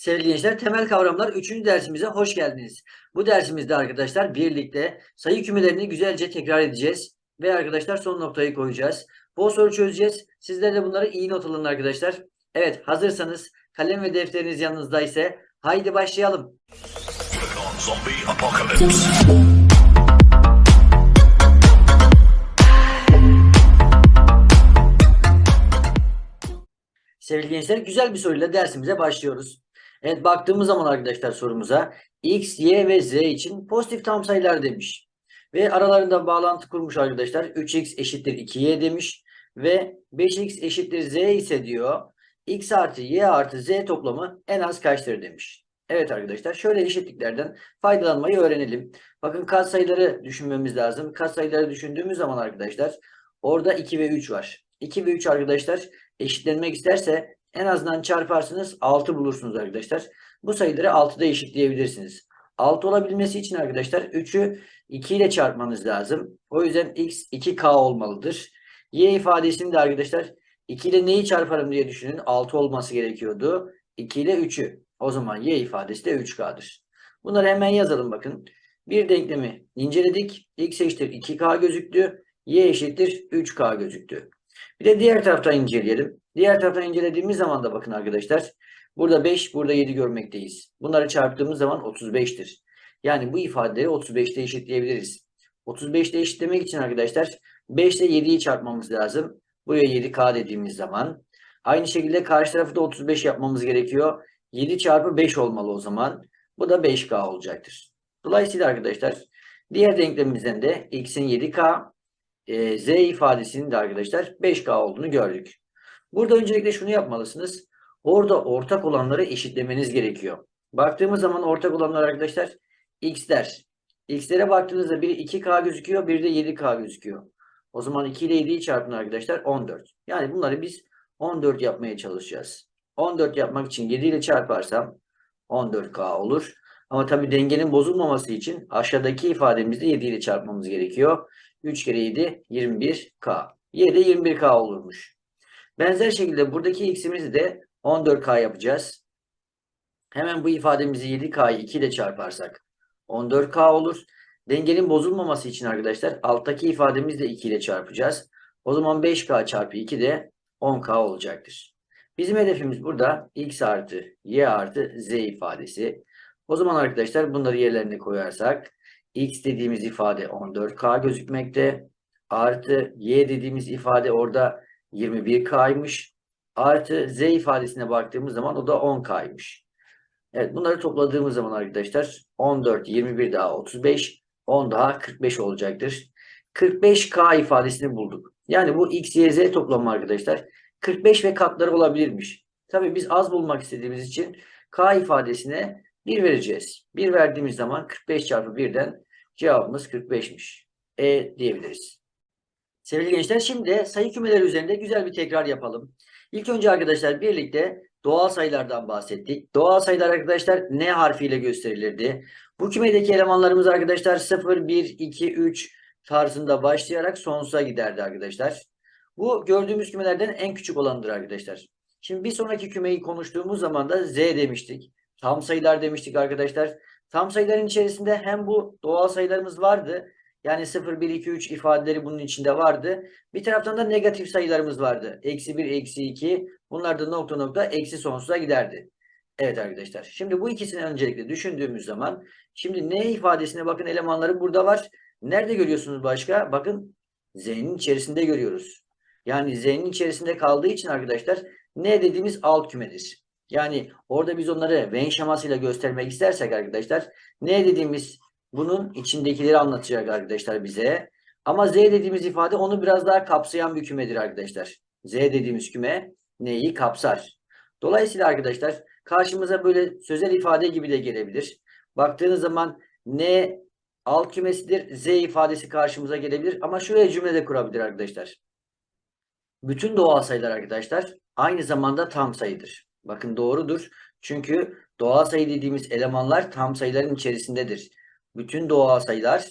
Sevgili gençler, temel kavramlar 3. dersimize hoş geldiniz. Bu dersimizde arkadaşlar birlikte sayı kümelerini güzelce tekrar edeceğiz. Ve arkadaşlar son noktayı koyacağız. Bol soru çözeceğiz. Sizler de bunları iyi not alın arkadaşlar. Evet hazırsanız kalem ve defteriniz yanınızda ise haydi başlayalım. Sevgili gençler güzel bir soruyla dersimize başlıyoruz. Evet baktığımız zaman arkadaşlar sorumuza x, y ve z için pozitif tam sayılar demiş. Ve aralarında bağlantı kurmuş arkadaşlar. 3x eşittir 2y demiş. Ve 5x eşittir z ise diyor x artı y artı z toplamı en az kaçtır demiş. Evet arkadaşlar şöyle eşitliklerden faydalanmayı öğrenelim. Bakın katsayıları düşünmemiz lazım. Katsayıları düşündüğümüz zaman arkadaşlar orada 2 ve 3 var. 2 ve 3 arkadaşlar eşitlenmek isterse en azından çarparsınız 6 bulursunuz arkadaşlar. Bu sayıları 6'da eşitleyebilirsiniz. 6 olabilmesi için arkadaşlar 3'ü 2 ile çarpmanız lazım. O yüzden x 2k olmalıdır. Y ifadesini de arkadaşlar 2 ile neyi çarparım diye düşünün. 6 olması gerekiyordu. 2 ile 3'ü. O zaman y ifadesi de 3k'dır. Bunları hemen yazalım bakın. Bir denklemi inceledik. x eşittir 2k gözüktü. y eşittir 3k gözüktü. Bir de diğer taraftan inceleyelim. Diğer taraftan incelediğimiz zaman da bakın arkadaşlar. Burada 5, burada 7 görmekteyiz. Bunları çarptığımız zaman 35'tir. Yani bu ifadeleri 35'te eşitleyebiliriz. 35'te eşitlemek için arkadaşlar 5 ile 7'yi çarpmamız lazım. Buraya 7k dediğimiz zaman. Aynı şekilde karşı tarafı da 35 yapmamız gerekiyor. 7 çarpı 5 olmalı o zaman. Bu da 5k olacaktır. Dolayısıyla arkadaşlar diğer denklemimizden de x'in 7k, e, z ifadesinin de arkadaşlar 5k olduğunu gördük. Burada öncelikle şunu yapmalısınız. Orada ortak olanları eşitlemeniz gerekiyor. Baktığımız zaman ortak olanlar arkadaşlar x'ler. x'lere baktığınızda biri 2k gözüküyor, biri de 7k gözüküyor. O zaman 2 ile 7'yi çarpın arkadaşlar 14. Yani bunları biz 14 yapmaya çalışacağız. 14 yapmak için 7 ile çarparsam 14k olur. Ama tabii dengenin bozulmaması için aşağıdaki ifademizde 7 ile çarpmamız gerekiyor. 3 kere 7 21k. Y de 21k olurmuş. Benzer şekilde buradaki x'imizi de 14k yapacağız. Hemen bu ifademizi 7k'yı 2 ile çarparsak 14k olur. Dengenin bozulmaması için arkadaşlar alttaki ifademizi de 2 ile çarpacağız. O zaman 5k çarpı 2 de 10k olacaktır. Bizim hedefimiz burada x artı y artı z ifadesi. O zaman arkadaşlar bunları yerlerine koyarsak x dediğimiz ifade 14k gözükmekte. Artı y dediğimiz ifade orada 21k'ymış. Artı z ifadesine baktığımız zaman o da 10k'ymış. Evet bunları topladığımız zaman arkadaşlar 14, 21 daha 35, 10 daha 45 olacaktır. 45k ifadesini bulduk. Yani bu x, y, z toplamı arkadaşlar 45 ve katları olabilirmiş. Tabii biz az bulmak istediğimiz için k ifadesine 1 vereceğiz. 1 verdiğimiz zaman 45 çarpı 1'den cevabımız 45'miş. E diyebiliriz. Sevgili gençler şimdi sayı kümeleri üzerinde güzel bir tekrar yapalım. İlk önce arkadaşlar birlikte doğal sayılardan bahsettik. Doğal sayılar arkadaşlar ne harfiyle gösterilirdi? Bu kümedeki elemanlarımız arkadaşlar 0, 1, 2, 3 tarzında başlayarak sonsuza giderdi arkadaşlar. Bu gördüğümüz kümelerden en küçük olanıdır arkadaşlar. Şimdi bir sonraki kümeyi konuştuğumuz zaman da z demiştik. Tam sayılar demiştik arkadaşlar. Tam sayıların içerisinde hem bu doğal sayılarımız vardı. Yani 0, 1, 2, 3 ifadeleri bunun içinde vardı. Bir taraftan da negatif sayılarımız vardı. Eksi 1, eksi 2. Bunlar da nokta nokta eksi sonsuza giderdi. Evet arkadaşlar. Şimdi bu ikisini öncelikle düşündüğümüz zaman şimdi ne ifadesine bakın elemanları burada var. Nerede görüyorsunuz başka? Bakın z'nin içerisinde görüyoruz. Yani z'nin içerisinde kaldığı için arkadaşlar ne dediğimiz alt kümedir. Yani orada biz onları Venn şemasıyla göstermek istersek arkadaşlar ne dediğimiz bunun içindekileri anlatacak arkadaşlar bize. Ama z dediğimiz ifade onu biraz daha kapsayan bir kümedir arkadaşlar. Z dediğimiz küme neyi kapsar? Dolayısıyla arkadaşlar karşımıza böyle sözel ifade gibi de gelebilir. Baktığınız zaman ne alt kümesidir, z ifadesi karşımıza gelebilir. Ama şuraya cümle de kurabilir arkadaşlar. Bütün doğal sayılar arkadaşlar aynı zamanda tam sayıdır. Bakın doğrudur. Çünkü doğal sayı dediğimiz elemanlar tam sayıların içerisindedir. Bütün doğal sayılar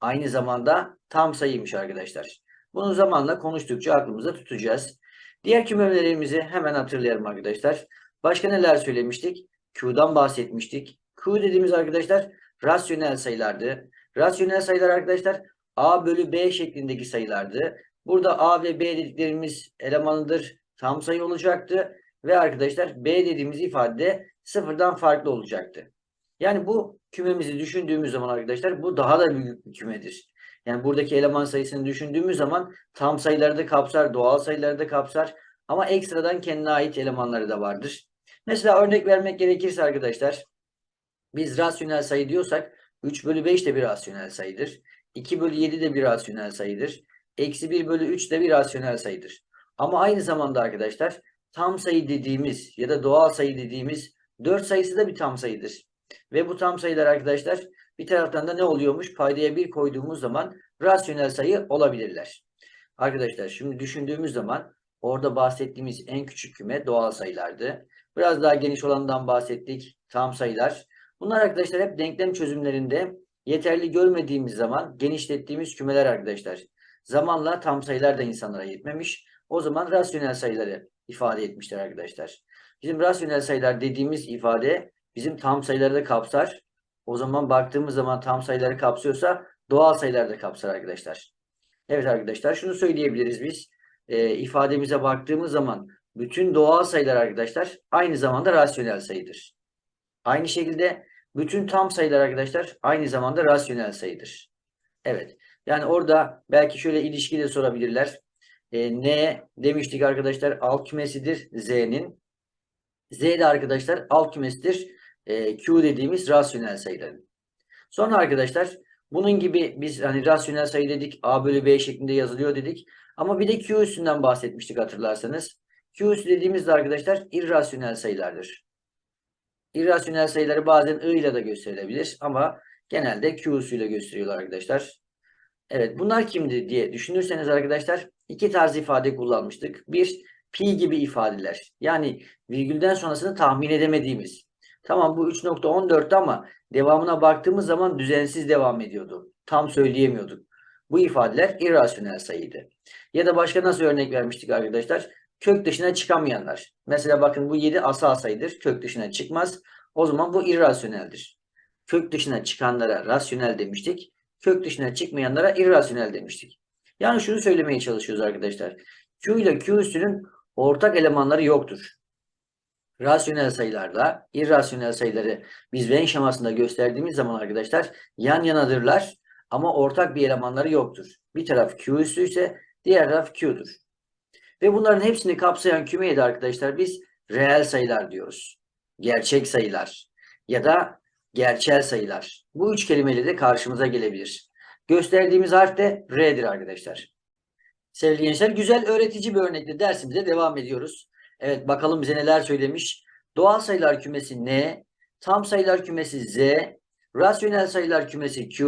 aynı zamanda tam sayıymış arkadaşlar. Bunu zamanla konuştukça aklımızda tutacağız. Diğer kümelerimizi hemen hatırlayalım arkadaşlar. Başka neler söylemiştik? Q'dan bahsetmiştik. Q dediğimiz arkadaşlar rasyonel sayılardı. Rasyonel sayılar arkadaşlar A bölü B şeklindeki sayılardı. Burada A ve B dediklerimiz elemanıdır. Tam sayı olacaktı. Ve arkadaşlar B dediğimiz ifade sıfırdan farklı olacaktı. Yani bu kümemizi düşündüğümüz zaman arkadaşlar bu daha da büyük bir kümedir. Yani buradaki eleman sayısını düşündüğümüz zaman tam sayıları da kapsar, doğal sayıları da kapsar. Ama ekstradan kendine ait elemanları da vardır. Mesela örnek vermek gerekirse arkadaşlar biz rasyonel sayı diyorsak 3 bölü 5 de bir rasyonel sayıdır. 2 bölü 7 de bir rasyonel sayıdır. Eksi 1 bölü 3 de bir rasyonel sayıdır. Ama aynı zamanda arkadaşlar tam sayı dediğimiz ya da doğal sayı dediğimiz 4 sayısı da bir tam sayıdır. Ve bu tam sayılar arkadaşlar bir taraftan da ne oluyormuş? Paydaya 1 koyduğumuz zaman rasyonel sayı olabilirler. Arkadaşlar şimdi düşündüğümüz zaman orada bahsettiğimiz en küçük küme doğal sayılardı. Biraz daha geniş olandan bahsettik. Tam sayılar. Bunlar arkadaşlar hep denklem çözümlerinde yeterli görmediğimiz zaman genişlettiğimiz kümeler arkadaşlar. Zamanla tam sayılar da insanlara yetmemiş. O zaman rasyonel sayıları ifade etmişler arkadaşlar. Bizim rasyonel sayılar dediğimiz ifade bizim tam sayıları da kapsar. O zaman baktığımız zaman tam sayıları kapsıyorsa doğal sayılar da kapsar arkadaşlar. Evet arkadaşlar şunu söyleyebiliriz biz. Ee, ifademize baktığımız zaman bütün doğal sayılar arkadaşlar aynı zamanda rasyonel sayıdır. Aynı şekilde bütün tam sayılar arkadaşlar aynı zamanda rasyonel sayıdır. Evet. Yani orada belki şöyle ilişki de sorabilirler. Ee, ne demiştik arkadaşlar? Alt kümesidir Z'nin. Z de arkadaşlar alt kümesidir. Ee, Q dediğimiz rasyonel sayıların. Sonra arkadaşlar bunun gibi biz hani rasyonel sayı dedik. A bölü B şeklinde yazılıyor dedik. Ama bir de Q üstünden bahsetmiştik hatırlarsanız. Q üstü dediğimizde arkadaşlar irrasyonel sayılardır. İrrasyonel sayıları bazen I ile de gösterilebilir ama genelde Q üstüyle gösteriyorlar arkadaşlar. Evet bunlar kimdi diye düşünürseniz arkadaşlar iki tarz ifade kullanmıştık. Bir pi gibi ifadeler. Yani virgülden sonrasını tahmin edemediğimiz. Tamam bu 3.14'tü ama devamına baktığımız zaman düzensiz devam ediyordu. Tam söyleyemiyorduk. Bu ifadeler irrasyonel sayıydı. Ya da başka nasıl örnek vermiştik arkadaşlar? Kök dışına çıkamayanlar. Mesela bakın bu 7 asal sayıdır. Kök dışına çıkmaz. O zaman bu irrasyoneldir. Kök dışına çıkanlara rasyonel demiştik. Kök dışına çıkmayanlara irrasyonel demiştik. Yani şunu söylemeye çalışıyoruz arkadaşlar. Q ile Q üstünün ortak elemanları yoktur. Rasyonel sayılarla irrasyonel sayıları biz Venn şemasında gösterdiğimiz zaman arkadaşlar yan yanadırlar ama ortak bir elemanları yoktur. Bir taraf Q üstü ise diğer taraf Q'dur. Ve bunların hepsini kapsayan kümeye de arkadaşlar biz reel sayılar diyoruz. Gerçek sayılar ya da gerçel sayılar. Bu üç kelimeyle de karşımıza gelebilir. Gösterdiğimiz harf de R'dir arkadaşlar. Sevgili gençler güzel öğretici bir örnekle dersimize devam ediyoruz. Evet bakalım bize neler söylemiş. Doğal sayılar kümesi N, tam sayılar kümesi Z, rasyonel sayılar kümesi Q,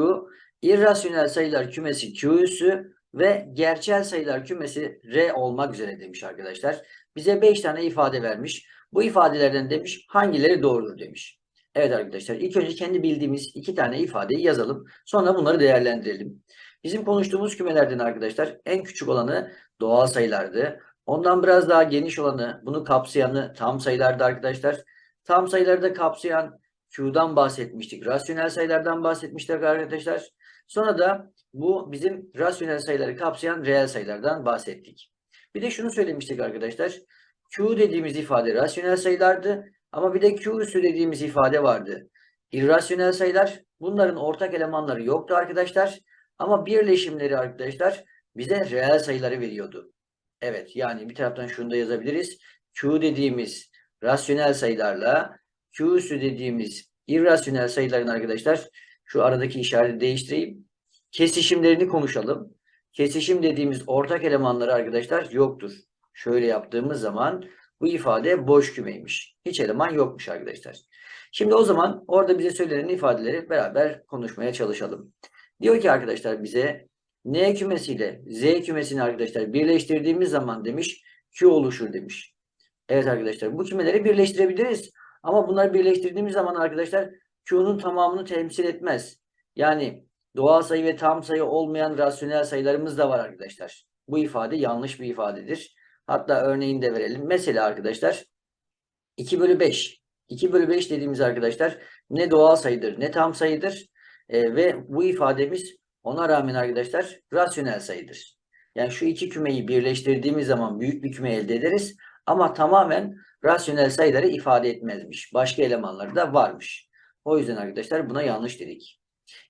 irrasyonel sayılar kümesi Q üssü ve gerçel sayılar kümesi R olmak üzere demiş arkadaşlar. Bize 5 tane ifade vermiş. Bu ifadelerden demiş hangileri doğrudur demiş. Evet arkadaşlar ilk önce kendi bildiğimiz iki tane ifadeyi yazalım. Sonra bunları değerlendirelim. Bizim konuştuğumuz kümelerden arkadaşlar en küçük olanı doğal sayılardı. Ondan biraz daha geniş olanı, bunu kapsayanı tam sayılardı arkadaşlar. Tam sayıları da kapsayan Q'dan bahsetmiştik. Rasyonel sayılardan bahsetmiştik arkadaşlar. Sonra da bu bizim rasyonel sayıları kapsayan reel sayılardan bahsettik. Bir de şunu söylemiştik arkadaşlar. Q dediğimiz ifade rasyonel sayılardı. Ama bir de Q üssü dediğimiz ifade vardı. İrrasyonel sayılar bunların ortak elemanları yoktu arkadaşlar. Ama birleşimleri arkadaşlar bize reel sayıları veriyordu. Evet yani bir taraftan şunu da yazabiliriz. Q dediğimiz rasyonel sayılarla Q üssü dediğimiz irrasyonel sayıların arkadaşlar şu aradaki işareti değiştireyim. Kesişimlerini konuşalım. Kesişim dediğimiz ortak elemanları arkadaşlar yoktur. Şöyle yaptığımız zaman bu ifade boş kümeymiş. Hiç eleman yokmuş arkadaşlar. Şimdi o zaman orada bize söylenen ifadeleri beraber konuşmaya çalışalım. Diyor ki arkadaşlar bize N kümesiyle Z kümesini arkadaşlar birleştirdiğimiz zaman demiş Q oluşur demiş. Evet arkadaşlar bu kümeleri birleştirebiliriz. Ama bunları birleştirdiğimiz zaman arkadaşlar Q'nun tamamını temsil etmez. Yani doğal sayı ve tam sayı olmayan rasyonel sayılarımız da var arkadaşlar. Bu ifade yanlış bir ifadedir. Hatta örneğini de verelim. Mesela arkadaşlar 2 bölü 5 2 bölü 5 dediğimiz arkadaşlar ne doğal sayıdır ne tam sayıdır. E, ve bu ifademiz ona rağmen arkadaşlar rasyonel sayıdır. Yani şu iki kümeyi birleştirdiğimiz zaman büyük bir küme elde ederiz. Ama tamamen rasyonel sayıları ifade etmezmiş. Başka elemanları da varmış. O yüzden arkadaşlar buna yanlış dedik.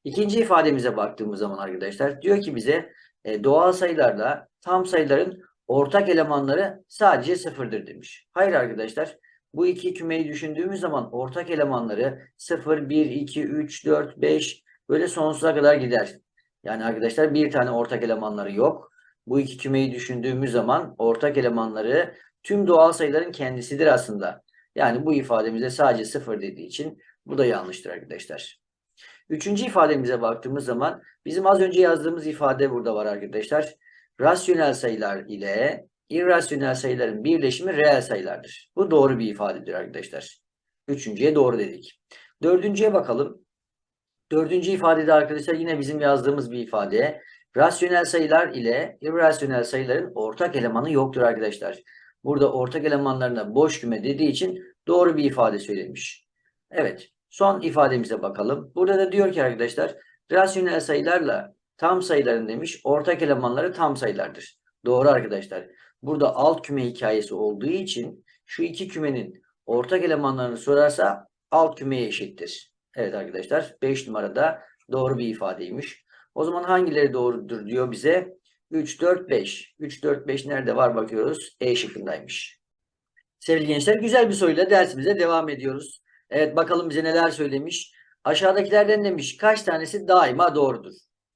İkinci ifademize baktığımız zaman arkadaşlar diyor ki bize e, doğal sayılarla tam sayıların ortak elemanları sadece sıfırdır demiş. Hayır arkadaşlar bu iki kümeyi düşündüğümüz zaman ortak elemanları 0, 1, 2, 3, 4, 5 böyle sonsuza kadar gider. Yani arkadaşlar bir tane ortak elemanları yok. Bu iki kümeyi düşündüğümüz zaman ortak elemanları tüm doğal sayıların kendisidir aslında. Yani bu ifademize sadece sıfır dediği için bu da yanlıştır arkadaşlar. Üçüncü ifademize baktığımız zaman bizim az önce yazdığımız ifade burada var arkadaşlar. Rasyonel sayılar ile irrasyonel sayıların birleşimi reel sayılardır. Bu doğru bir ifadedir arkadaşlar. Üçüncüye doğru dedik. Dördüncüye bakalım. Dördüncü ifadede arkadaşlar yine bizim yazdığımız bir ifade. Rasyonel sayılar ile irrasyonel sayıların ortak elemanı yoktur arkadaşlar. Burada ortak elemanlarına boş küme dediği için doğru bir ifade söylemiş. Evet. Son ifademize bakalım. Burada da diyor ki arkadaşlar rasyonel sayılarla tam sayıların demiş ortak elemanları tam sayılardır. Doğru arkadaşlar. Burada alt küme hikayesi olduğu için şu iki kümenin ortak elemanlarını sorarsa alt kümeye eşittir. Evet arkadaşlar 5 numarada doğru bir ifadeymiş. O zaman hangileri doğrudur diyor bize. 3, 4, 5. 3, 4, 5 nerede var bakıyoruz. E şıkkındaymış. Sevgili gençler güzel bir soruyla dersimize devam ediyoruz. Evet bakalım bize neler söylemiş. Aşağıdakilerden demiş kaç tanesi daima doğrudur.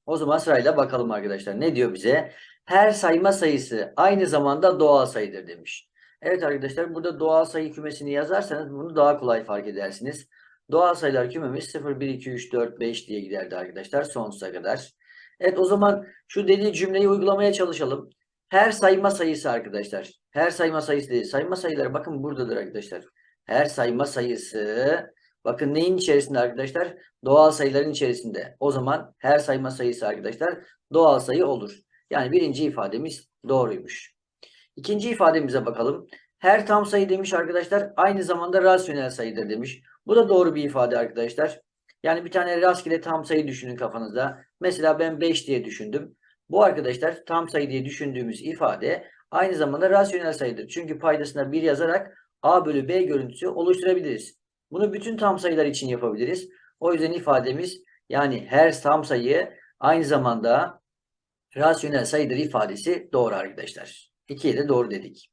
O zaman sırayla bakalım arkadaşlar. Ne diyor bize? Her sayma sayısı aynı zamanda doğal sayıdır demiş. Evet arkadaşlar burada doğal sayı kümesini yazarsanız bunu daha kolay fark edersiniz. Doğal sayılar kümemiz 0, 1, 2, 3, 4, 5 diye giderdi arkadaşlar sonsuza kadar. Evet o zaman şu dediği cümleyi uygulamaya çalışalım. Her sayma sayısı arkadaşlar. Her sayma sayısı değil. Sayma sayıları bakın buradadır arkadaşlar. Her sayma sayısı bakın neyin içerisinde arkadaşlar? Doğal sayıların içerisinde. O zaman her sayma sayısı arkadaşlar doğal sayı olur. Yani birinci ifademiz doğruymuş. İkinci ifademize bakalım. Her tam sayı demiş arkadaşlar aynı zamanda rasyonel sayıdır demiş. Bu da doğru bir ifade arkadaşlar. Yani bir tane rastgele tam sayı düşünün kafanızda. Mesela ben 5 diye düşündüm. Bu arkadaşlar tam sayı diye düşündüğümüz ifade aynı zamanda rasyonel sayıdır. Çünkü paydasına 1 yazarak A bölü B görüntüsü oluşturabiliriz. Bunu bütün tam sayılar için yapabiliriz. O yüzden ifademiz yani her tam sayı aynı zamanda rasyonel sayıdır ifadesi doğru arkadaşlar. İkiye de doğru dedik.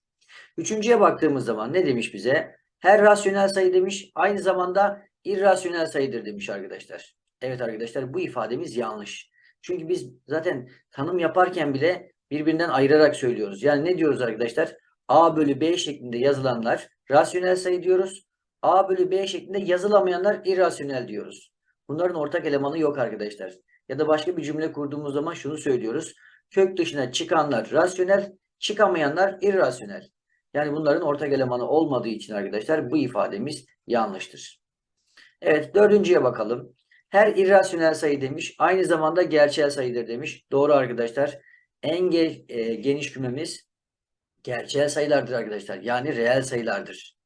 Üçüncüye baktığımız zaman ne demiş bize? Her rasyonel sayı demiş aynı zamanda irrasyonel sayıdır demiş arkadaşlar. Evet arkadaşlar bu ifademiz yanlış. Çünkü biz zaten tanım yaparken bile birbirinden ayırarak söylüyoruz. Yani ne diyoruz arkadaşlar? A bölü B şeklinde yazılanlar rasyonel sayı diyoruz. A bölü B şeklinde yazılamayanlar irrasyonel diyoruz. Bunların ortak elemanı yok arkadaşlar. Ya da başka bir cümle kurduğumuz zaman şunu söylüyoruz. Kök dışına çıkanlar rasyonel, çıkamayanlar irrasyonel. Yani bunların ortak elemanı olmadığı için arkadaşlar bu ifademiz yanlıştır. Evet dördüncüye bakalım. Her irrasyonel sayı demiş. Aynı zamanda gerçel sayıdır demiş. Doğru arkadaşlar. En ge- e, geniş kümemiz gerçel sayılardır arkadaşlar. Yani reel sayılardır.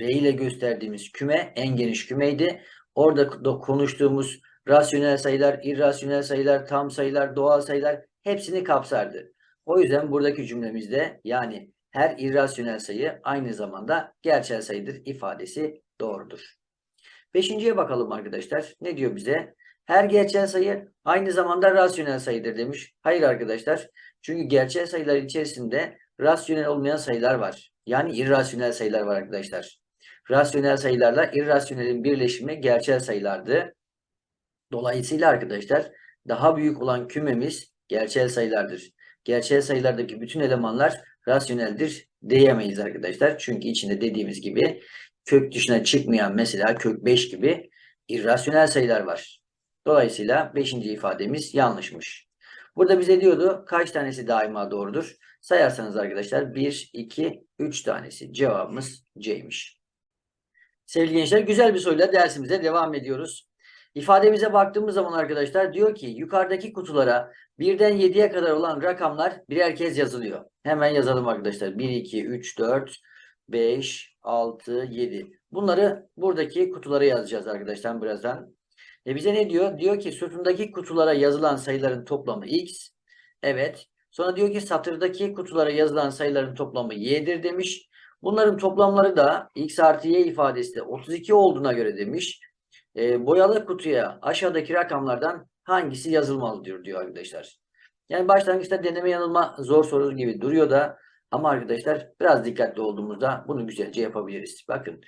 R ile gösterdiğimiz küme en geniş kümeydi. Orada da konuştuğumuz rasyonel sayılar, irrasyonel sayılar, tam sayılar, doğal sayılar hepsini kapsardı. O yüzden buradaki cümlemizde yani her irrasyonel sayı aynı zamanda gerçel sayıdır ifadesi doğrudur. Beşinciye bakalım arkadaşlar. Ne diyor bize? Her gerçel sayı aynı zamanda rasyonel sayıdır demiş. Hayır arkadaşlar. Çünkü gerçel sayılar içerisinde rasyonel olmayan sayılar var. Yani irrasyonel sayılar var arkadaşlar. Rasyonel sayılarla irrasyonelin birleşimi gerçel sayılardı. Dolayısıyla arkadaşlar daha büyük olan kümemiz gerçel sayılardır. Gerçel sayılardaki bütün elemanlar rasyoneldir diyemeyiz arkadaşlar. Çünkü içinde dediğimiz gibi kök dışına çıkmayan mesela kök 5 gibi irrasyonel sayılar var. Dolayısıyla 5. ifademiz yanlışmış. Burada bize diyordu kaç tanesi daima doğrudur? Sayarsanız arkadaşlar 1, 2, 3 tanesi. Cevabımız C'ymiş. Sevgili gençler güzel bir soruyla dersimize devam ediyoruz. İfademize baktığımız zaman arkadaşlar diyor ki yukarıdaki kutulara birden 7'ye kadar olan rakamlar birer kez yazılıyor. Hemen yazalım arkadaşlar. 1, 2, 3, 4, 5, 6, 7. Bunları buradaki kutulara yazacağız arkadaşlar birazdan. E bize ne diyor? Diyor ki sütundaki kutulara yazılan sayıların toplamı x. Evet. Sonra diyor ki satırdaki kutulara yazılan sayıların toplamı y'dir demiş. Bunların toplamları da x artı y ifadesi de 32 olduğuna göre demiş. E, boyalı kutuya aşağıdaki rakamlardan hangisi yazılmalı diyor diyor arkadaşlar. Yani başlangıçta deneme yanılma zor soru gibi duruyor da ama arkadaşlar biraz dikkatli olduğumuzda bunu güzelce yapabiliriz. Bakın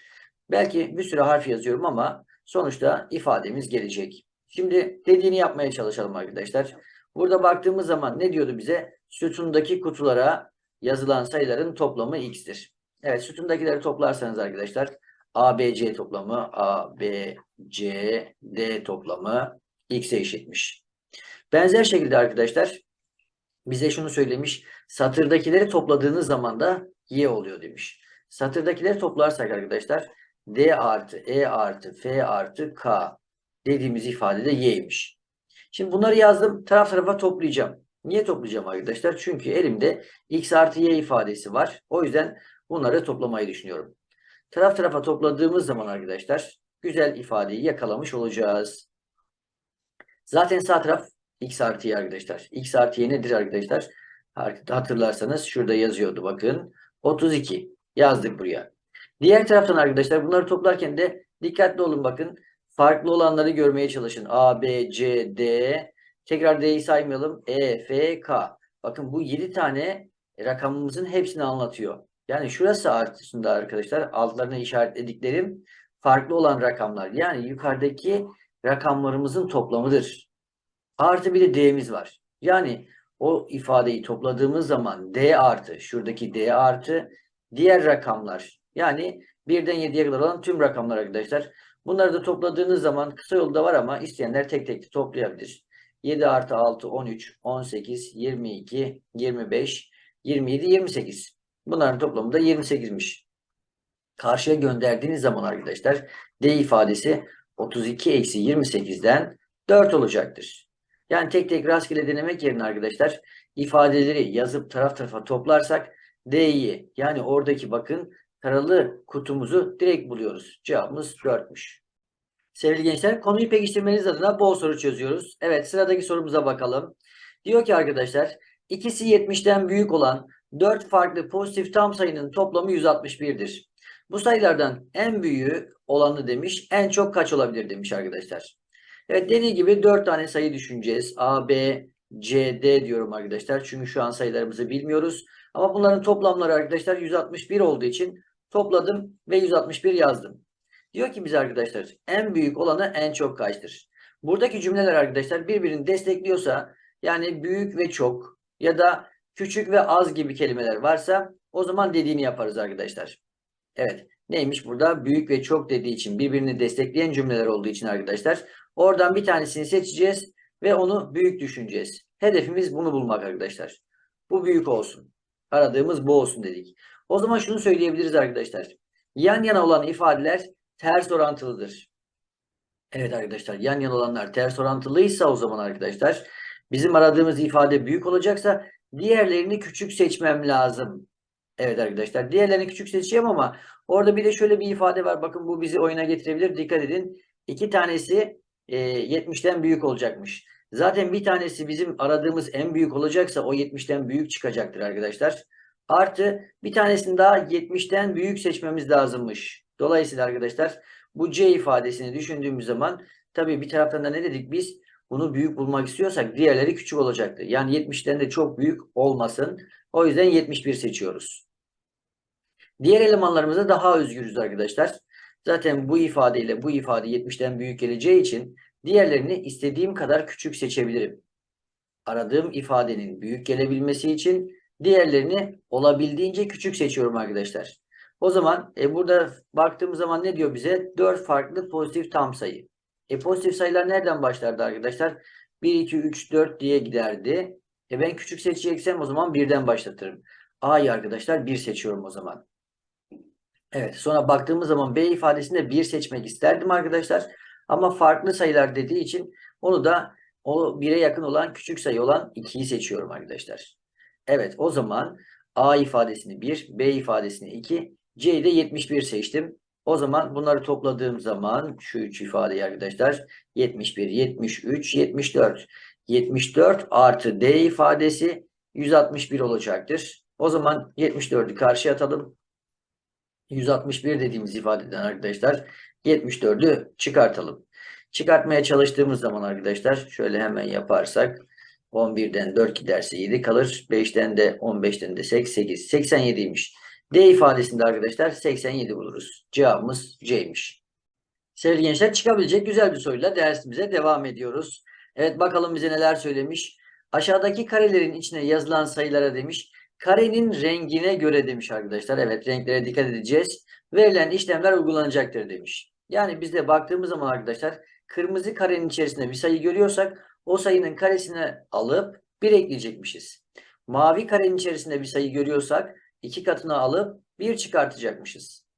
belki bir sürü harf yazıyorum ama sonuçta ifademiz gelecek. Şimdi dediğini yapmaya çalışalım arkadaşlar. Burada baktığımız zaman ne diyordu bize? Sütundaki kutulara yazılan sayıların toplamı x'tir. Evet sütundakileri toplarsanız arkadaşlar A, B, C toplamı A, B, C, D toplamı x'e eşitmiş. Benzer şekilde arkadaşlar bize şunu söylemiş. Satırdakileri topladığınız zaman da y oluyor demiş. Satırdakileri toplarsak arkadaşlar d artı e artı f artı k dediğimiz ifade de y'ymiş. Şimdi bunları yazdım. Taraf tarafa toplayacağım. Niye toplayacağım arkadaşlar? Çünkü elimde x artı y ifadesi var. O yüzden bunları toplamayı düşünüyorum. Taraf tarafa topladığımız zaman arkadaşlar güzel ifadeyi yakalamış olacağız. Zaten sağ taraf x artı y arkadaşlar. x artı y nedir arkadaşlar? Hatırlarsanız şurada yazıyordu bakın. 32 yazdık buraya. Diğer taraftan arkadaşlar bunları toplarken de dikkatli olun bakın. Farklı olanları görmeye çalışın. A, B, C, D. Tekrar D'yi saymayalım. E, F, K. Bakın bu 7 tane rakamımızın hepsini anlatıyor. Yani şurası artısında arkadaşlar altlarına işaretlediklerim farklı olan rakamlar. Yani yukarıdaki rakamlarımızın toplamıdır. Artı bir de D'miz var. Yani o ifadeyi topladığımız zaman D artı, şuradaki D artı diğer rakamlar. Yani birden 7'ye kadar olan tüm rakamlar arkadaşlar. Bunları da topladığınız zaman kısa yolda var ama isteyenler tek tek toplayabilir. 7 artı 6, 13, 18, 22, 25, 27, 28. Bunların toplamı da 28'miş. Karşıya gönderdiğiniz zaman arkadaşlar D ifadesi 32 eksi 28'den 4 olacaktır. Yani tek tek rastgele denemek yerine arkadaşlar ifadeleri yazıp taraf tarafa toplarsak D'yi yani oradaki bakın taralı kutumuzu direkt buluyoruz. Cevabımız 4'müş. Sevgili gençler konuyu pekiştirmeniz adına bol soru çözüyoruz. Evet sıradaki sorumuza bakalım. Diyor ki arkadaşlar ikisi 70'ten büyük olan 4 farklı pozitif tam sayının toplamı 161'dir. Bu sayılardan en büyüğü olanı demiş en çok kaç olabilir demiş arkadaşlar. Evet dediği gibi 4 tane sayı düşüneceğiz. A, B, C, D diyorum arkadaşlar. Çünkü şu an sayılarımızı bilmiyoruz. Ama bunların toplamları arkadaşlar 161 olduğu için topladım ve 161 yazdım. Diyor ki bize arkadaşlar en büyük olanı en çok kaçtır? Buradaki cümleler arkadaşlar birbirini destekliyorsa yani büyük ve çok ya da küçük ve az gibi kelimeler varsa o zaman dediğini yaparız arkadaşlar. Evet neymiş burada büyük ve çok dediği için birbirini destekleyen cümleler olduğu için arkadaşlar oradan bir tanesini seçeceğiz ve onu büyük düşüneceğiz. Hedefimiz bunu bulmak arkadaşlar. Bu büyük olsun. Aradığımız bu olsun dedik. O zaman şunu söyleyebiliriz arkadaşlar. Yan yana olan ifadeler ters orantılıdır. Evet arkadaşlar yan yana olanlar ters orantılıysa o zaman arkadaşlar bizim aradığımız ifade büyük olacaksa diğerlerini küçük seçmem lazım. Evet arkadaşlar diğerlerini küçük seçeceğim ama orada bir de şöyle bir ifade var. Bakın bu bizi oyuna getirebilir. Dikkat edin. İki tanesi e, 70'ten büyük olacakmış. Zaten bir tanesi bizim aradığımız en büyük olacaksa o 70'ten büyük çıkacaktır arkadaşlar. Artı bir tanesini daha 70'ten büyük seçmemiz lazımmış. Dolayısıyla arkadaşlar bu C ifadesini düşündüğümüz zaman tabii bir taraftan da ne dedik biz? Bunu büyük bulmak istiyorsak diğerleri küçük olacaktır. Yani 70'ten de çok büyük olmasın. O yüzden 71 seçiyoruz. Diğer elemanlarımıza daha özgürüz arkadaşlar. Zaten bu ifadeyle bu ifade 70'ten büyük geleceği için diğerlerini istediğim kadar küçük seçebilirim. Aradığım ifadenin büyük gelebilmesi için diğerlerini olabildiğince küçük seçiyorum arkadaşlar. O zaman e, burada baktığımız zaman ne diyor bize? 4 farklı pozitif tam sayı. E, pozitif sayılar nereden başlardı arkadaşlar? 1, 2, 3, 4 diye giderdi. E, ben küçük seçeceksem o zaman 1'den başlatırım. A'yı arkadaşlar 1 seçiyorum o zaman. Evet sonra baktığımız zaman B ifadesinde 1 seçmek isterdim arkadaşlar. Ama farklı sayılar dediği için onu da o 1'e yakın olan küçük sayı olan 2'yi seçiyorum arkadaşlar. Evet o zaman A ifadesini 1, B ifadesini 2, C'yi de 71 seçtim. O zaman bunları topladığım zaman şu üç ifadeyi arkadaşlar 71, 73, 74. 74 artı D ifadesi 161 olacaktır. O zaman 74'ü karşıya atalım. 161 dediğimiz ifadeden arkadaşlar 74'ü çıkartalım. Çıkartmaya çalıştığımız zaman arkadaşlar şöyle hemen yaparsak 11'den 4 giderse 7 kalır. 5'ten de 15'ten de 8, 8 87'ymiş. D ifadesinde arkadaşlar 87 buluruz. Cevabımız C'ymiş. Sevgili gençler çıkabilecek güzel bir soruyla dersimize devam ediyoruz. Evet bakalım bize neler söylemiş. Aşağıdaki karelerin içine yazılan sayılara demiş. Karenin rengine göre demiş arkadaşlar. Evet renklere dikkat edeceğiz. Verilen işlemler uygulanacaktır demiş. Yani biz de baktığımız zaman arkadaşlar kırmızı karenin içerisinde bir sayı görüyorsak o sayının karesine alıp 1 ekleyecekmişiz. Mavi karenin içerisinde bir sayı görüyorsak iki katını alıp 1 çıkartacakmışız.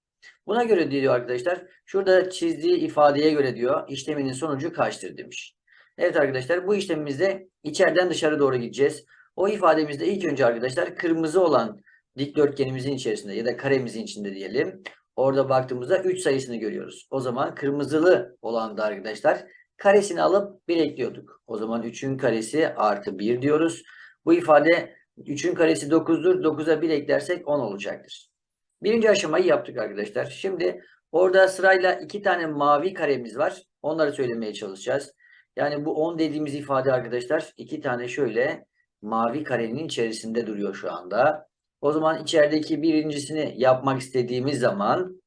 Buna göre diyor arkadaşlar şurada çizdiği ifadeye göre diyor işleminin sonucu kaçtır demiş. Evet arkadaşlar bu işlemimizde içeriden dışarı doğru gideceğiz. O ifademizde ilk önce arkadaşlar kırmızı olan dikdörtgenimizin içerisinde ya da karemizin içinde diyelim. Orada baktığımızda 3 sayısını görüyoruz. O zaman kırmızılı olan da arkadaşlar karesini alıp 1 ekliyorduk. O zaman 3'ün karesi artı 1 diyoruz. Bu ifade 3'ün karesi 9'dur. 9'a 1 eklersek 10 olacaktır. Birinci aşamayı yaptık arkadaşlar. Şimdi orada sırayla iki tane mavi karemiz var. Onları söylemeye çalışacağız. Yani bu 10 dediğimiz ifade arkadaşlar iki tane şöyle mavi karenin içerisinde duruyor şu anda. O zaman içerideki birincisini yapmak istediğimiz zaman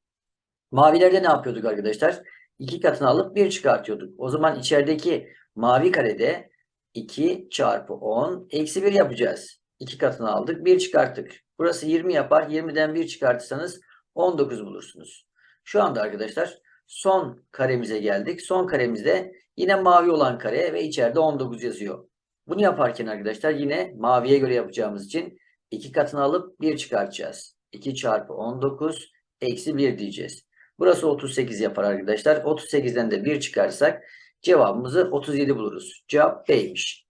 mavilerde ne yapıyorduk arkadaşlar? İki katını alıp 1 çıkartıyorduk. O zaman içerideki mavi karede 2 çarpı 10 eksi 1 yapacağız. 2 katını aldık 1 çıkarttık. Burası 20 yapar. 20'den 1 çıkartırsanız 19 bulursunuz. Şu anda arkadaşlar son karemize geldik. Son karemizde yine mavi olan kare ve içeride 19 yazıyor. Bunu yaparken arkadaşlar yine maviye göre yapacağımız için 2 katını alıp 1 çıkartacağız. 2 çarpı 19 eksi 1 diyeceğiz. Burası 38 yapar arkadaşlar. 38'den de 1 çıkarsak cevabımızı 37 buluruz. Cevap B'ymiş.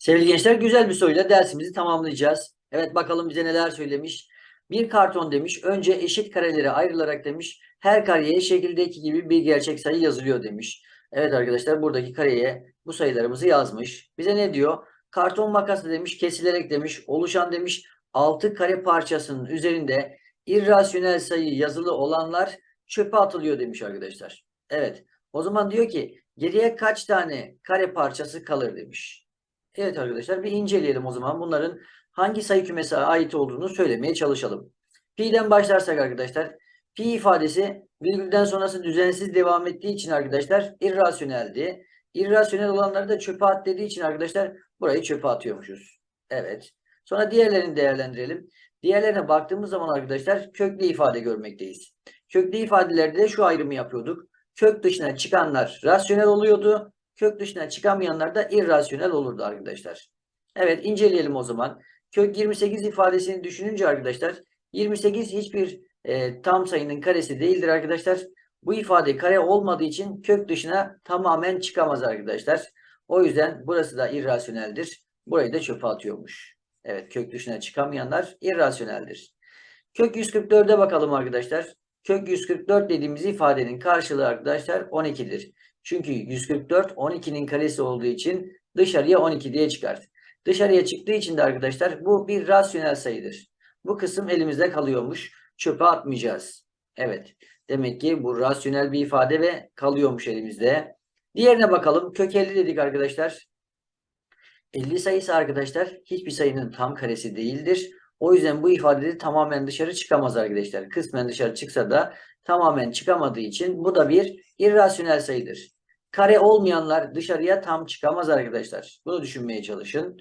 Sevgili gençler güzel bir soruyla dersimizi tamamlayacağız. Evet bakalım bize neler söylemiş. Bir karton demiş. Önce eşit karelere ayrılarak demiş. Her kareye şekildeki gibi bir gerçek sayı yazılıyor demiş. Evet arkadaşlar buradaki kareye bu sayılarımızı yazmış. Bize ne diyor? Karton makası demiş kesilerek demiş oluşan demiş 6 kare parçasının üzerinde irrasyonel sayı yazılı olanlar çöpe atılıyor demiş arkadaşlar. Evet o zaman diyor ki geriye kaç tane kare parçası kalır demiş. Evet arkadaşlar bir inceleyelim o zaman bunların hangi sayı kümesine ait olduğunu söylemeye çalışalım. Pi'den başlarsak arkadaşlar pi ifadesi virgülden sonrası düzensiz devam ettiği için arkadaşlar irrasyoneldi. İrrasyonel olanları da çöpe at dediği için arkadaşlar burayı çöpe atıyormuşuz. Evet. Sonra diğerlerini değerlendirelim. Diğerlerine baktığımız zaman arkadaşlar köklü ifade görmekteyiz. Köklü ifadelerde de şu ayrımı yapıyorduk. Kök dışına çıkanlar rasyonel oluyordu. Kök dışına çıkamayanlar da irrasyonel olurdu arkadaşlar. Evet inceleyelim o zaman. Kök 28 ifadesini düşününce arkadaşlar 28 hiçbir e, tam sayının karesi değildir arkadaşlar. Bu ifade kare olmadığı için kök dışına tamamen çıkamaz arkadaşlar. O yüzden burası da irrasyoneldir. Burayı da çöpe atıyormuş. Evet kök dışına çıkamayanlar irrasyoneldir. Kök 144'e bakalım arkadaşlar. Kök 144 dediğimiz ifadenin karşılığı arkadaşlar 12'dir. Çünkü 144 12'nin karesi olduğu için dışarıya 12 diye çıkar. Dışarıya çıktığı için de arkadaşlar bu bir rasyonel sayıdır. Bu kısım elimizde kalıyormuş. Çöpe atmayacağız. Evet. Demek ki bu rasyonel bir ifade ve kalıyormuş elimizde. Diğerine bakalım. Kök 50 dedik arkadaşlar. 50 sayısı arkadaşlar hiçbir sayının tam karesi değildir. O yüzden bu ifade de tamamen dışarı çıkamaz arkadaşlar. Kısmen dışarı çıksa da tamamen çıkamadığı için bu da bir irrasyonel sayıdır. Kare olmayanlar dışarıya tam çıkamaz arkadaşlar. Bunu düşünmeye çalışın.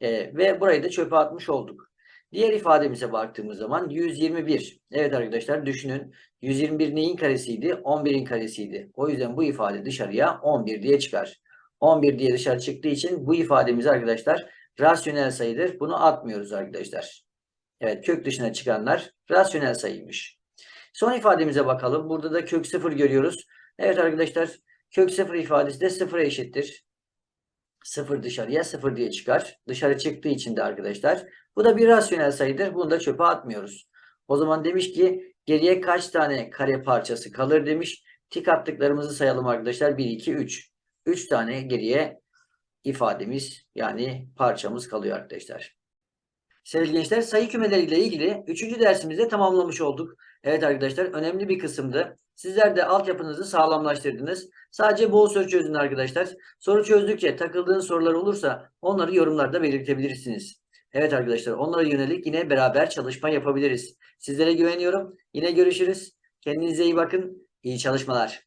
Ee, ve burayı da çöpe atmış olduk. Diğer ifademize baktığımız zaman 121. Evet arkadaşlar düşünün. 121 neyin karesiydi? 11'in karesiydi. O yüzden bu ifade dışarıya 11 diye çıkar. 11 diye dışarı çıktığı için bu ifademiz arkadaşlar rasyonel sayıdır. Bunu atmıyoruz arkadaşlar. Evet kök dışına çıkanlar rasyonel sayıymış. Son ifademize bakalım. Burada da kök 0 görüyoruz. Evet arkadaşlar kök 0 ifadesi de 0'a eşittir. 0 dışarıya 0 diye çıkar. Dışarı çıktığı için de arkadaşlar bu da bir rasyonel sayıdır. Bunu da çöpe atmıyoruz. O zaman demiş ki Geriye kaç tane kare parçası kalır demiş. Tik attıklarımızı sayalım arkadaşlar. 1, 2, 3. 3 tane geriye ifademiz yani parçamız kalıyor arkadaşlar. Sevgili gençler sayı kümeleriyle ilgili 3. dersimizde tamamlamış olduk. Evet arkadaşlar önemli bir kısımdı. Sizler de altyapınızı sağlamlaştırdınız. Sadece bol soru çözün arkadaşlar. Soru çözdükçe takıldığınız sorular olursa onları yorumlarda belirtebilirsiniz. Evet arkadaşlar onlara yönelik yine beraber çalışma yapabiliriz. Sizlere güveniyorum. Yine görüşürüz. Kendinize iyi bakın. İyi çalışmalar.